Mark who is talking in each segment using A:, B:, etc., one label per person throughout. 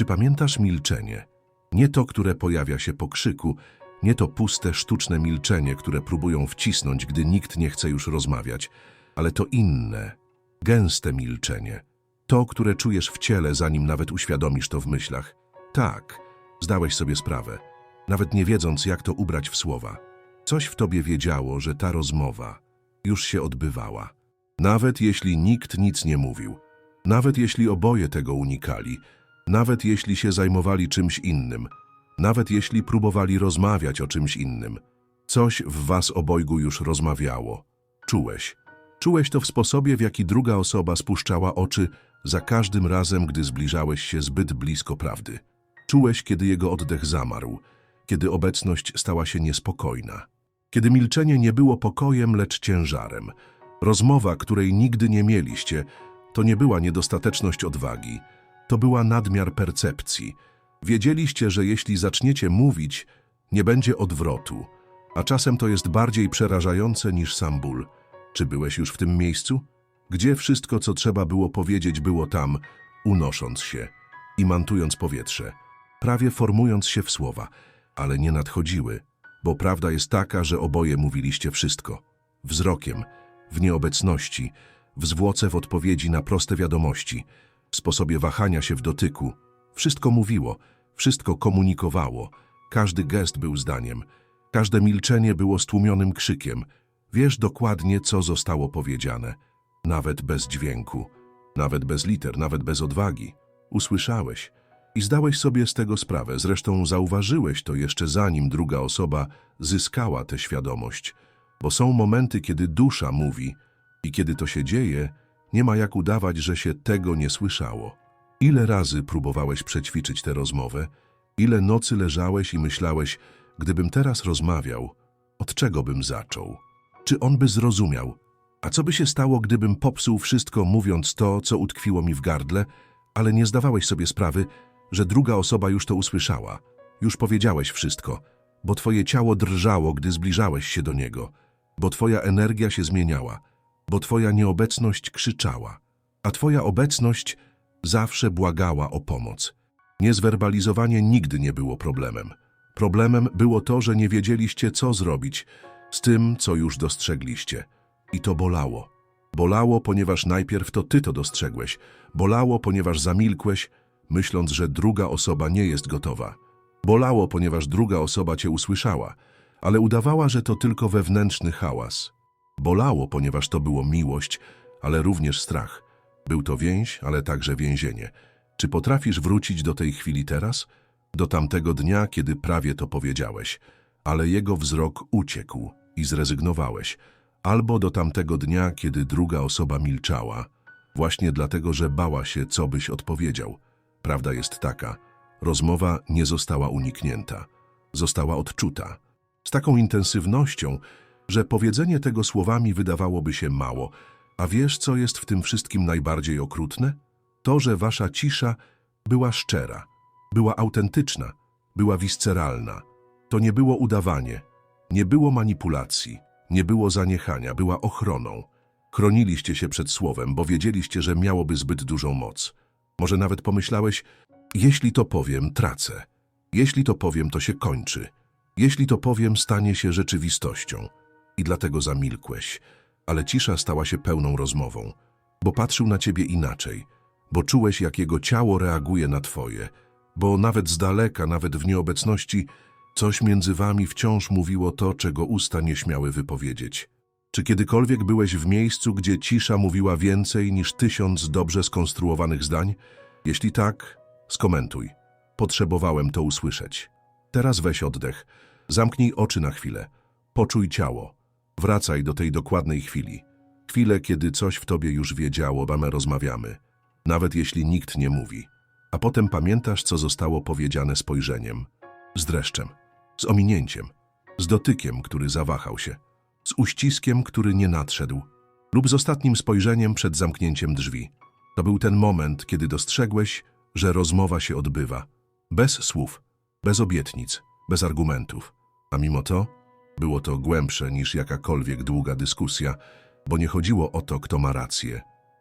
A: Czy pamiętasz milczenie? Nie to, które pojawia się po krzyku, nie to puste, sztuczne milczenie, które próbują wcisnąć, gdy nikt nie chce już rozmawiać, ale to inne, gęste milczenie. To, które czujesz w ciele, zanim nawet uświadomisz to w myślach. Tak, zdałeś sobie sprawę, nawet nie wiedząc, jak to ubrać w słowa. Coś w tobie wiedziało, że ta rozmowa już się odbywała. Nawet jeśli nikt nic nie mówił, nawet jeśli oboje tego unikali, nawet jeśli się zajmowali czymś innym, nawet jeśli próbowali rozmawiać o czymś innym, coś w was obojgu już rozmawiało. Czułeś. Czułeś to w sposobie, w jaki druga osoba spuszczała oczy za każdym razem, gdy zbliżałeś się zbyt blisko prawdy. Czułeś, kiedy jego oddech zamarł, kiedy obecność stała się niespokojna, kiedy milczenie nie było pokojem, lecz ciężarem. Rozmowa, której nigdy nie mieliście, to nie była niedostateczność odwagi, to była nadmiar percepcji. Wiedzieliście, że jeśli zaczniecie mówić, nie będzie odwrotu, a czasem to jest bardziej przerażające niż sam ból. Czy byłeś już w tym miejscu? Gdzie wszystko, co trzeba było powiedzieć, było tam, unosząc się i mantując powietrze, prawie formując się w słowa, ale nie nadchodziły, bo prawda jest taka, że oboje mówiliście wszystko. Wzrokiem, w nieobecności, w zwłoce w odpowiedzi na proste wiadomości, w sposobie wahania się w dotyku. Wszystko mówiło, wszystko komunikowało, każdy gest był zdaniem, każde milczenie było stłumionym krzykiem. Wiesz dokładnie, co zostało powiedziane, nawet bez dźwięku, nawet bez liter, nawet bez odwagi. Usłyszałeś. I zdałeś sobie z tego sprawę, zresztą zauważyłeś to jeszcze zanim druga osoba zyskała tę świadomość, bo są momenty, kiedy dusza mówi. I kiedy to się dzieje, nie ma jak udawać, że się tego nie słyszało. Ile razy próbowałeś przećwiczyć tę rozmowę? Ile nocy leżałeś i myślałeś, gdybym teraz rozmawiał, od czego bym zaczął? Czy on by zrozumiał? A co by się stało, gdybym popsuł wszystko, mówiąc to, co utkwiło mi w gardle, ale nie zdawałeś sobie sprawy, że druga osoba już to usłyszała? Już powiedziałeś wszystko, bo twoje ciało drżało, gdy zbliżałeś się do niego, bo twoja energia się zmieniała, bo twoja nieobecność krzyczała, a twoja obecność zawsze błagała o pomoc. Niezwerbalizowanie nigdy nie było problemem. Problemem było to, że nie wiedzieliście, co zrobić z tym, co już dostrzegliście. I to bolało. Bolało, ponieważ najpierw to ty to dostrzegłeś. Bolało, ponieważ zamilkłeś, myśląc, że druga osoba nie jest gotowa. Bolało, ponieważ druga osoba cię usłyszała, ale udawała, że to tylko wewnętrzny hałas. Bolało, ponieważ to było miłość, ale również strach. Był to więź, ale także więzienie. Czy potrafisz wrócić do tej chwili teraz? Do tamtego dnia, kiedy prawie to powiedziałeś, ale jego wzrok uciekł i zrezygnowałeś. Albo do tamtego dnia, kiedy druga osoba milczała, właśnie dlatego, że bała się, co byś odpowiedział. Prawda jest taka, rozmowa nie została uniknięta, została odczuta. Z taką intensywnością, że powiedzenie tego słowami wydawałoby się mało, a wiesz, co jest w tym wszystkim najbardziej okrutne? To, że wasza cisza była szczera, była autentyczna, była visceralna. To nie było udawanie, nie było manipulacji, nie było zaniechania, była ochroną. Chroniliście się przed słowem, bo wiedzieliście, że miałoby zbyt dużą moc. Może nawet pomyślałeś, jeśli to powiem, tracę. Jeśli to powiem, to się kończy. Jeśli to powiem, stanie się rzeczywistością. I dlatego zamilkłeś, ale cisza stała się pełną rozmową, bo patrzył na ciebie inaczej, bo czułeś, jak jego ciało reaguje na twoje, bo nawet z daleka, nawet w nieobecności, coś między wami wciąż mówiło to, czego usta nie śmiały wypowiedzieć. Czy kiedykolwiek byłeś w miejscu, gdzie cisza mówiła więcej niż tysiąc dobrze skonstruowanych zdań? Jeśli tak, skomentuj. Potrzebowałem to usłyszeć. Teraz weź oddech, zamknij oczy na chwilę, poczuj ciało. Wracaj do tej dokładnej chwili. Chwilę, kiedy coś w tobie już wiedziało, a my rozmawiamy. Nawet jeśli nikt nie mówi. A potem pamiętasz, co zostało powiedziane spojrzeniem. Z dreszczem, z ominięciem, z dotykiem, który zawahał się, z uściskiem, który nie nadszedł, lub z ostatnim spojrzeniem przed zamknięciem drzwi. To był ten moment, kiedy dostrzegłeś, że rozmowa się odbywa. Bez słów, bez obietnic, bez argumentów. A mimo to było to głębsze niż jakakolwiek długa dyskusja, bo nie chodziło o to, kto ma rację.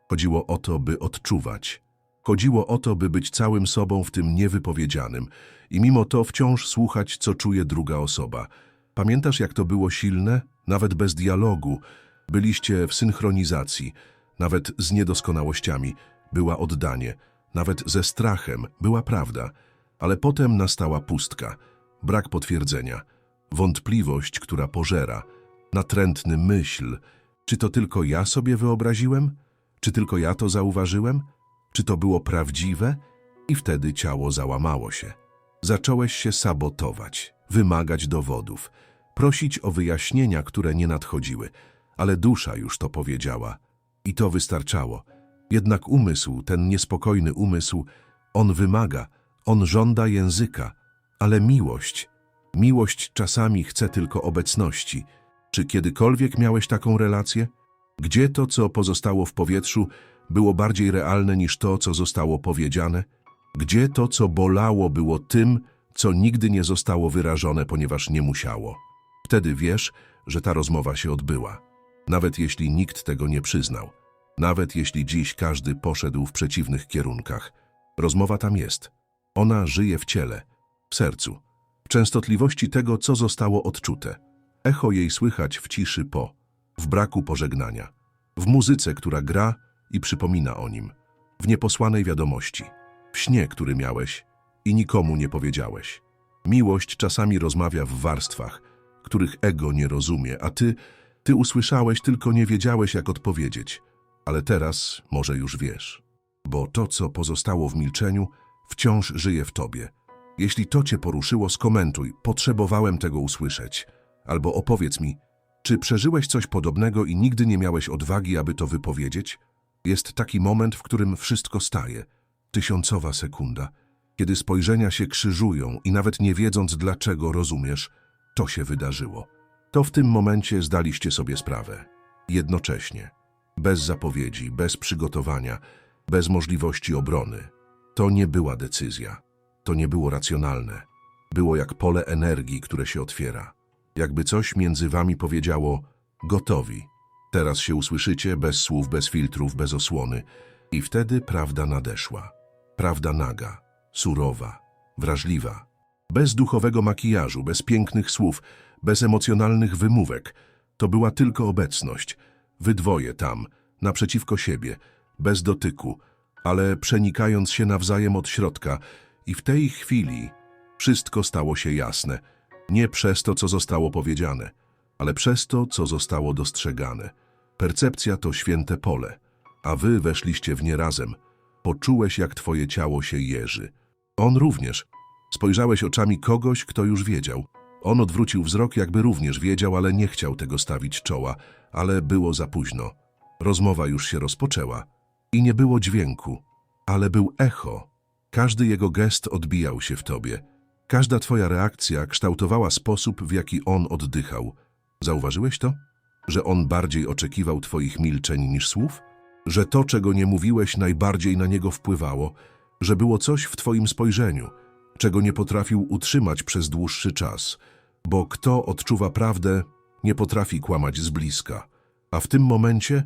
A: Chodziło o to, by odczuwać. Chodziło o to, by być całym sobą w tym niewypowiedzianym i mimo to wciąż słuchać, co czuje druga osoba. Pamiętasz, jak to było silne? Nawet bez dialogu. Byliście w synchronizacji, nawet z niedoskonałościami. Była oddanie, nawet ze strachem, była prawda. Ale potem nastała pustka, brak potwierdzenia, wątpliwość, która pożera, natrętny myśl. Czy to tylko ja sobie wyobraziłem? Czy tylko ja to zauważyłem? Czy to było prawdziwe? I wtedy ciało załamało się. Zacząłeś się sabotować, wymagać dowodów, prosić o wyjaśnienia, które nie nadchodziły, ale dusza już to powiedziała. I to wystarczało. Jednak umysł, ten niespokojny umysł, on wymaga, on żąda języka, ale miłość, miłość czasami chce tylko obecności. Czy kiedykolwiek miałeś taką relację? Gdzie to, co pozostało w powietrzu, było bardziej realne niż to, co zostało powiedziane? Gdzie to, co bolało, było tym, co nigdy nie zostało wyrażone, ponieważ nie musiało? Wtedy wiesz, że ta rozmowa się odbyła. Nawet jeśli nikt tego nie przyznał. Nawet jeśli dziś każdy poszedł w przeciwnych kierunkach. Rozmowa tam jest. Ona żyje w ciele, w sercu, częstotliwości tego, co zostało odczute. Echo jej słychać w ciszy po, w braku pożegnania, w muzyce, która gra i przypomina o nim, w nieposłanej wiadomości, w śnie, który miałeś i nikomu nie powiedziałeś. Miłość czasami rozmawia w warstwach, których ego nie rozumie, a ty, ty usłyszałeś, tylko nie wiedziałeś, jak odpowiedzieć. Ale teraz może już wiesz, bo to, co pozostało w milczeniu, wciąż żyje w tobie. Jeśli to cię poruszyło, skomentuj, potrzebowałem tego usłyszeć. Albo opowiedz mi, czy przeżyłeś coś podobnego i nigdy nie miałeś odwagi, aby to wypowiedzieć? Jest taki moment, w którym wszystko staje. Tysiącowa sekunda, kiedy spojrzenia się krzyżują i nawet nie wiedząc dlaczego rozumiesz, to się wydarzyło. To w tym momencie zdaliście sobie sprawę. Jednocześnie. Bez zapowiedzi, bez przygotowania, bez możliwości obrony. To nie była decyzja. To nie było racjonalne. Było jak pole energii, które się otwiera. Jakby coś między wami powiedziało gotowi. Teraz się usłyszycie bez słów, bez filtrów, bez osłony. I wtedy prawda nadeszła. Prawda naga, surowa, wrażliwa. Bez duchowego makijażu, bez pięknych słów, bez emocjonalnych wymówek. To była tylko obecność. Wy dwoje tam, naprzeciwko siebie, bez dotyku, ale przenikając się nawzajem od środka. I w tej chwili wszystko stało się jasne. Nie przez to, co zostało powiedziane, ale przez to, co zostało dostrzegane. Percepcja to święte pole, a wy weszliście w nie razem. Poczułeś, jak twoje ciało się jeży. On również. Spojrzałeś oczami kogoś, kto już wiedział. On odwrócił wzrok, jakby również wiedział, ale nie chciał tego stawić czoła, ale było za późno. Rozmowa już się rozpoczęła. I nie było dźwięku, ale był echo. Każdy jego gest odbijał się w tobie. Każda twoja reakcja kształtowała sposób, w jaki on oddychał. Zauważyłeś to? Że on bardziej oczekiwał twoich milczeń niż słów? Że to, czego nie mówiłeś, najbardziej na niego wpływało? Że było coś w twoim spojrzeniu, czego nie potrafił utrzymać przez dłuższy czas? Bo kto odczuwa prawdę, nie potrafi kłamać z bliska. A w tym momencie,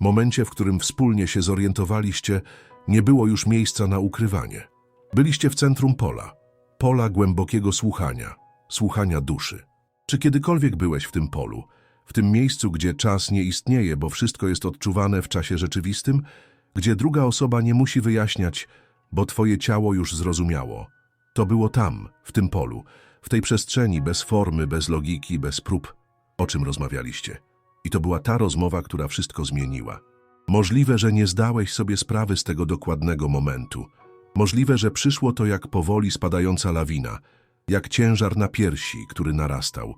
A: momencie, w którym wspólnie się zorientowaliście, nie było już miejsca na ukrywanie. Byliście w centrum pola, pola głębokiego słuchania, słuchania duszy. Czy kiedykolwiek byłeś w tym polu, w tym miejscu, gdzie czas nie istnieje, bo wszystko jest odczuwane w czasie rzeczywistym, gdzie druga osoba nie musi wyjaśniać, bo twoje ciało już zrozumiało? To było tam, w tym polu, w tej przestrzeni, bez formy, bez logiki, bez prób. O czym rozmawialiście? I to była ta rozmowa, która wszystko zmieniła. Możliwe, że nie zdałeś sobie sprawy z tego dokładnego momentu. Możliwe, że przyszło to jak powoli spadająca lawina, jak ciężar na piersi, który narastał,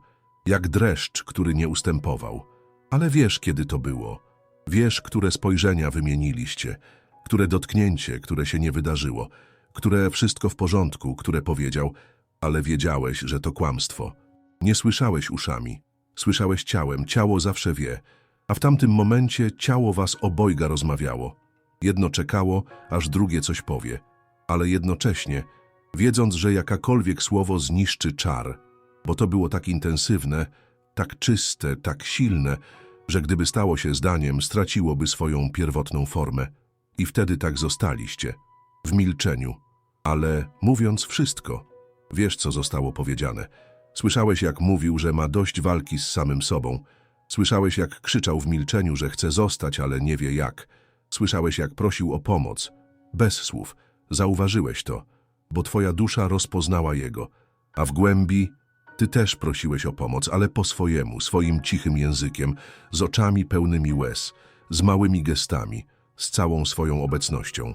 A: jak dreszcz, który nie ustępował. Ale wiesz, kiedy to było. Wiesz, które spojrzenia wymieniliście, które dotknięcie, które się nie wydarzyło, które wszystko w porządku, które powiedział, ale wiedziałeś, że to kłamstwo. Nie słyszałeś uszami, słyszałeś ciałem, ciało zawsze wie, a w tamtym momencie ciało was obojga rozmawiało. Jedno czekało, aż drugie coś powie, ale jednocześnie, wiedząc, że jakakolwiek słowo zniszczy czar, bo to było tak intensywne, tak czyste, tak silne, że gdyby stało się zdaniem, straciłoby swoją pierwotną formę. I wtedy tak zostaliście. w milczeniu, ale mówiąc wszystko. Wiesz, co zostało powiedziane. Słyszałeś, jak mówił, że ma dość walki z samym sobą. Słyszałeś, jak krzyczał w milczeniu, że chce zostać, ale nie wie jak. Słyszałeś, jak prosił o pomoc. Bez słów. Zauważyłeś to, bo twoja dusza rozpoznała jego. A w głębi ty też prosiłeś o pomoc, ale po swojemu, swoim cichym językiem, z oczami pełnymi łez, z małymi gestami, z całą swoją obecnością.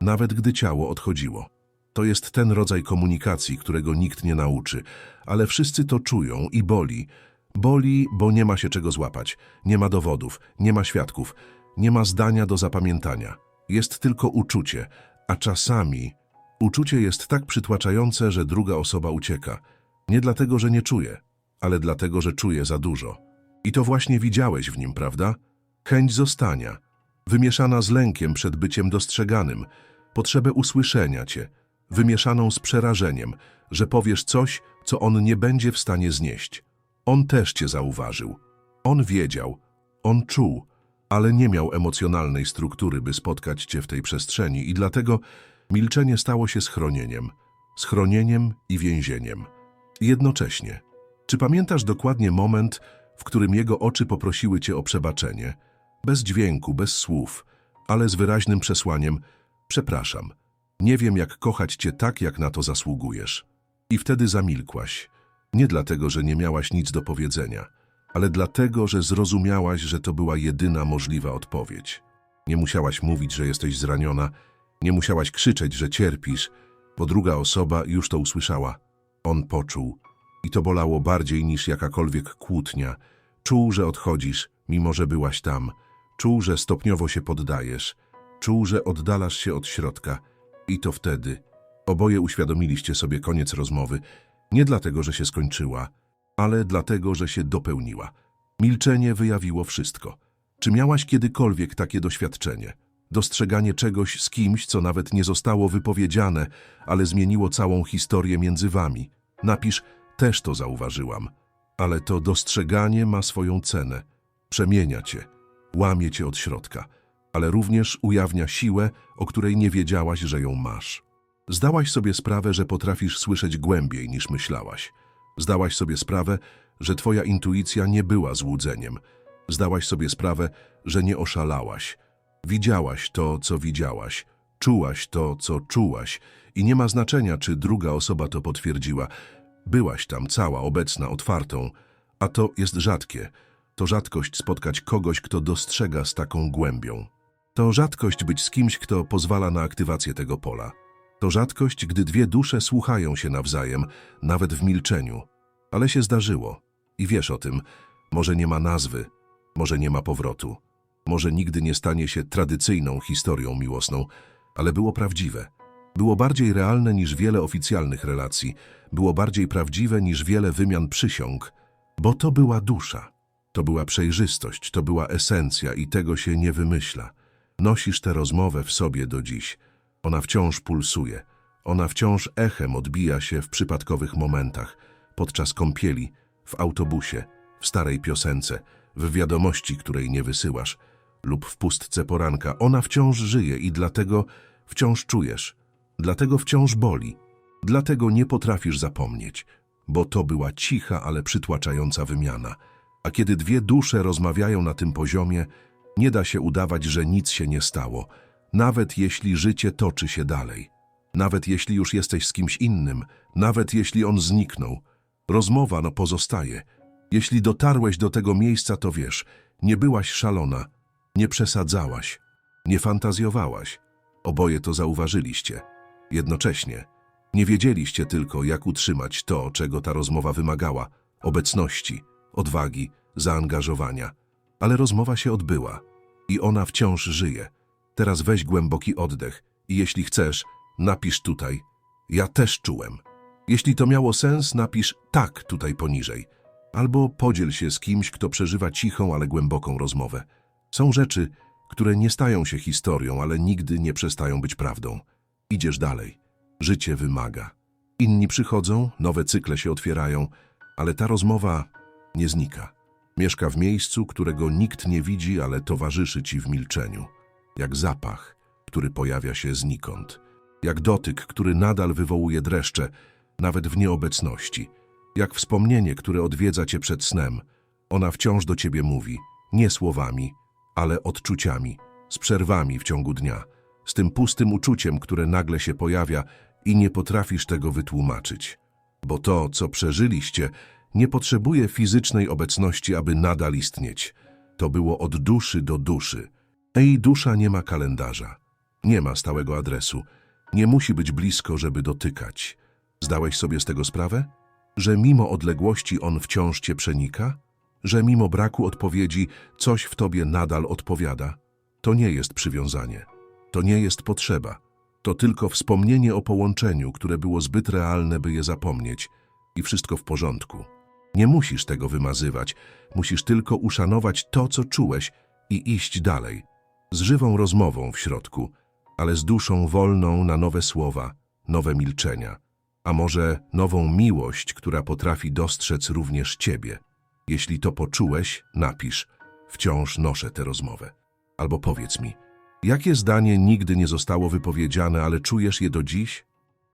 A: Nawet gdy ciało odchodziło. To jest ten rodzaj komunikacji, którego nikt nie nauczy, ale wszyscy to czują i boli. Boli, bo nie ma się czego złapać, nie ma dowodów, nie ma świadków, nie ma zdania do zapamiętania. Jest tylko uczucie, a czasami uczucie jest tak przytłaczające, że druga osoba ucieka. Nie dlatego, że nie czuje, ale dlatego, że czuje za dużo. I to właśnie widziałeś w nim, prawda? Chęć zostania, wymieszana z lękiem przed byciem dostrzeganym, potrzebę usłyszenia cię, wymieszaną z przerażeniem, że powiesz coś, co on nie będzie w stanie znieść. On też cię zauważył. On wiedział, on czuł, ale nie miał emocjonalnej struktury, by spotkać cię w tej przestrzeni i dlatego milczenie stało się schronieniem. Schronieniem i więzieniem. Jednocześnie. Czy pamiętasz dokładnie moment, w którym jego oczy poprosiły cię o przebaczenie? Bez dźwięku, bez słów, ale z wyraźnym przesłaniem Przepraszam, nie wiem jak kochać cię tak, jak na to zasługujesz. I wtedy zamilkłaś. Nie dlatego, że nie miałaś nic do powiedzenia, ale dlatego, że zrozumiałaś, że to była jedyna możliwa odpowiedź. Nie musiałaś mówić, że jesteś zraniona, nie musiałaś krzyczeć, że cierpisz, bo druga osoba już to usłyszała. On poczuł i to bolało bardziej niż jakakolwiek kłótnia. Czuł, że odchodzisz, mimo że byłaś tam. Czuł, że stopniowo się poddajesz. Czuł, że oddalasz się od środka. I to wtedy. Oboje uświadomiliście sobie koniec rozmowy. Nie dlatego, że się skończyła, ale dlatego, że się dopełniła. Milczenie wyjawiło wszystko. Czy miałaś kiedykolwiek takie doświadczenie? Dostrzeganie czegoś z kimś, co nawet nie zostało wypowiedziane, ale zmieniło całą historię między wami. Napisz, też to zauważyłam. Ale to dostrzeganie ma swoją cenę. Przemienia cię, łamie cię od środka, ale również ujawnia siłę, o której nie wiedziałaś, że ją masz. Zdałaś sobie sprawę, że potrafisz słyszeć głębiej niż myślałaś. Zdałaś sobie sprawę, że twoja intuicja nie była złudzeniem. Zdałaś sobie sprawę, że nie oszalałaś. Widziałaś to, co widziałaś. Czułaś to, co czułaś. I nie ma znaczenia, czy druga osoba to potwierdziła. Byłaś tam cała, obecna, otwartą. A to jest rzadkie. To rzadkość spotkać kogoś, kto dostrzega z taką głębią. To rzadkość być z kimś, kto pozwala na aktywację tego pola. To rzadkość, gdy dwie dusze słuchają się nawzajem, nawet w milczeniu. Ale się zdarzyło. I wiesz o tym. Może nie ma nazwy, może nie ma powrotu. Może nigdy nie stanie się tradycyjną historią miłosną, ale było prawdziwe. Było bardziej realne niż wiele oficjalnych relacji. Było bardziej prawdziwe niż wiele wymian przysiąg. Bo to była dusza. To była przejrzystość, to była esencja i tego się nie wymyśla. Nosisz tę rozmowę w sobie do dziś. Ona wciąż pulsuje. Ona wciąż echem odbija się w przypadkowych momentach, podczas kąpieli, w autobusie, w starej piosence, w wiadomości, której nie wysyłasz, lub w pustce poranka. Ona wciąż żyje i dlatego wciąż czujesz, dlatego wciąż boli, dlatego nie potrafisz zapomnieć, bo to była cicha, ale przytłaczająca wymiana. A kiedy dwie dusze rozmawiają na tym poziomie, nie da się udawać, że nic się nie stało, nawet jeśli życie toczy się dalej. Nawet jeśli już jesteś z kimś innym, nawet jeśli on zniknął. Rozmowa no pozostaje. Jeśli dotarłeś do tego miejsca, to wiesz, nie byłaś szalona, nie przesadzałaś, nie fantazjowałaś. Oboje to zauważyliście. Jednocześnie nie wiedzieliście tylko, jak utrzymać to, czego ta rozmowa wymagała obecności, odwagi, zaangażowania. Ale rozmowa się odbyła i ona wciąż żyje. Teraz weź głęboki oddech i jeśli chcesz, napisz tutaj. Ja też czułem. Jeśli to miało sens, napisz tak tutaj poniżej. Albo podziel się z kimś, kto przeżywa cichą, ale głęboką rozmowę. Są rzeczy, które nie stają się historią, ale nigdy nie przestają być prawdą. Idziesz dalej. Życie wymaga. Inni przychodzą, nowe cykle się otwierają, ale ta rozmowa nie znika. Mieszka w miejscu, którego nikt nie widzi, ale towarzyszy ci w milczeniu. Jak zapach, który pojawia się znikąd. Jak dotyk, który nadal wywołuje dreszcze, nawet w nieobecności. Jak wspomnienie, które odwiedza cię przed snem. Ona wciąż do ciebie mówi, nie słowami, ale odczuciami, z przerwami w ciągu dnia, z tym pustym uczuciem, które nagle się pojawia i nie potrafisz tego wytłumaczyć. Bo to, co przeżyliście, nie potrzebuje fizycznej obecności, aby nadal istnieć. To było od duszy do duszy. Jej dusza nie ma kalendarza, nie ma stałego adresu, nie musi być blisko, żeby dotykać. Zdałeś sobie z tego sprawę? Że mimo odległości on wciąż cię przenika? Że mimo braku odpowiedzi coś w tobie nadal odpowiada? To nie jest przywiązanie. To nie jest potrzeba. To tylko wspomnienie o połączeniu, które było zbyt realne, by je zapomnieć. I wszystko w porządku. Nie musisz tego wymazywać. Musisz tylko uszanować to, co czułeś i iść dalej. Z żywą rozmową w środku, ale z duszą wolną na nowe słowa, nowe milczenia. A może nową miłość, która potrafi dostrzec również ciebie. Jeśli to poczułeś, napisz. Wciąż noszę tę rozmowę. Albo powiedz mi, jakie zdanie nigdy nie zostało wypowiedziane, ale czujesz je do dziś?